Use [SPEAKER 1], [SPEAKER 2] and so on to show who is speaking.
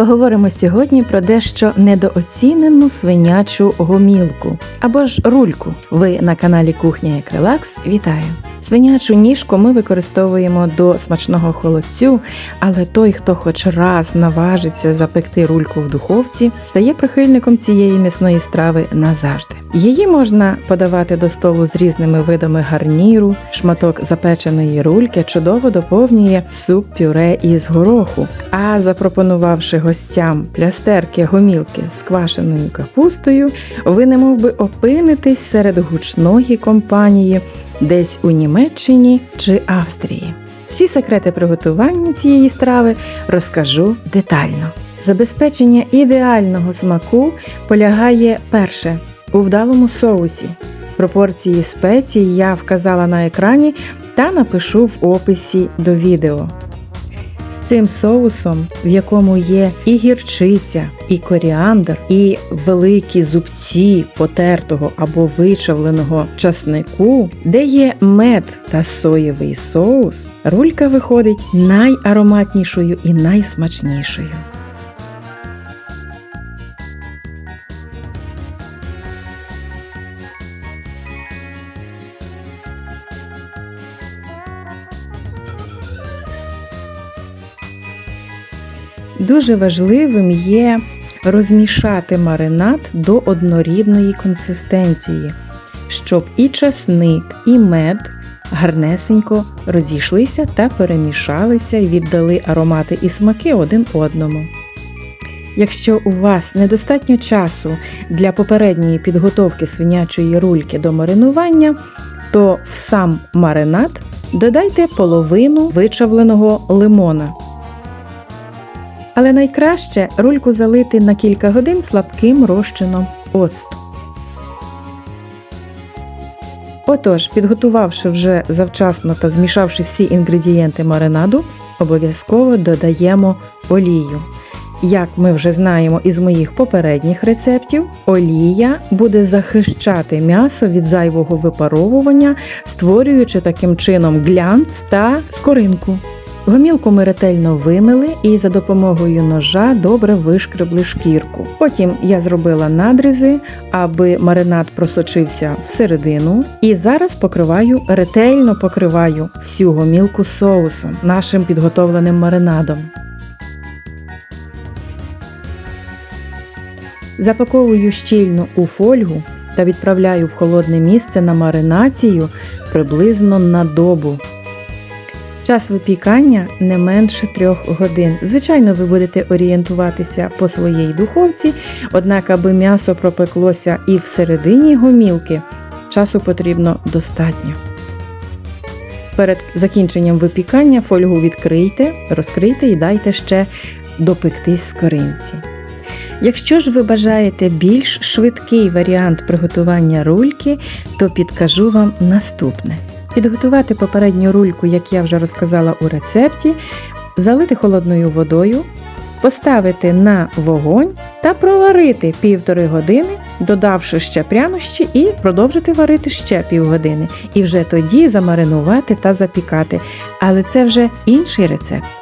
[SPEAKER 1] Поговоримо сьогодні про дещо недооцінену свинячу гомілку або ж рульку. Ви на каналі Кухня як Релакс. Вітаю! Свинячу ніжку ми використовуємо до смачного холодцю, але той, хто хоч раз наважиться запекти рульку в духовці, стає прихильником цієї м'ясної страви назавжди. Її можна подавати до столу з різними видами гарніру, шматок запеченої рульки чудово доповнює суп пюре із гороху. А запропонувавши гостям плястерки гомілки з квашеною капустою, ви немов би опинитесь серед гучної компанії десь у Німеччині чи Австрії. Всі секрети приготування цієї страви розкажу детально. Забезпечення ідеального смаку полягає перше у вдалому соусі. Пропорції спецій я вказала на екрані та напишу в описі до відео. З цим соусом, в якому є і гірчиця, і коріандр, і великі зубці потертого або вичавленого часнику, де є мед та соєвий соус, рулька виходить найароматнішою і найсмачнішою. Дуже важливим є розмішати маринад до однорідної консистенції, щоб і часник, і мед гарнесенько розійшлися та перемішалися і віддали аромати і смаки один одному. Якщо у вас недостатньо часу для попередньої підготовки свинячої рульки до маринування, то в сам маринад додайте половину вичавленого лимона. Але найкраще рульку залити на кілька годин слабким розчином оцту. Отож, підготувавши вже завчасно та змішавши всі інгредієнти маринаду, обов'язково додаємо олію. Як ми вже знаємо із моїх попередніх рецептів, олія буде захищати м'ясо від зайвого випаровування, створюючи таким чином глянц та скоринку. Гомілку ми ретельно вимили і за допомогою ножа добре вишкребли шкірку. Потім я зробила надрізи, аби маринад просочився всередину. І зараз покриваю, ретельно покриваю всю гомілку соусом, нашим підготовленим маринадом. Запаковую щільно у фольгу та відправляю в холодне місце на маринацію приблизно на добу. Час випікання не менше трьох годин. Звичайно, ви будете орієнтуватися по своїй духовці, однак, аби м'ясо пропеклося і всередині гомілки, часу потрібно достатньо. Перед закінченням випікання фольгу відкрийте, розкрийте і дайте ще допектись з коринці. Якщо ж ви бажаєте більш швидкий варіант приготування рульки, то підкажу вам наступне. Підготувати попередню рульку, як я вже розказала у рецепті, залити холодною водою, поставити на вогонь та проварити півтори години, додавши ще прянощі, і продовжити варити ще півгодини. І вже тоді замаринувати та запікати. Але це вже інший рецепт.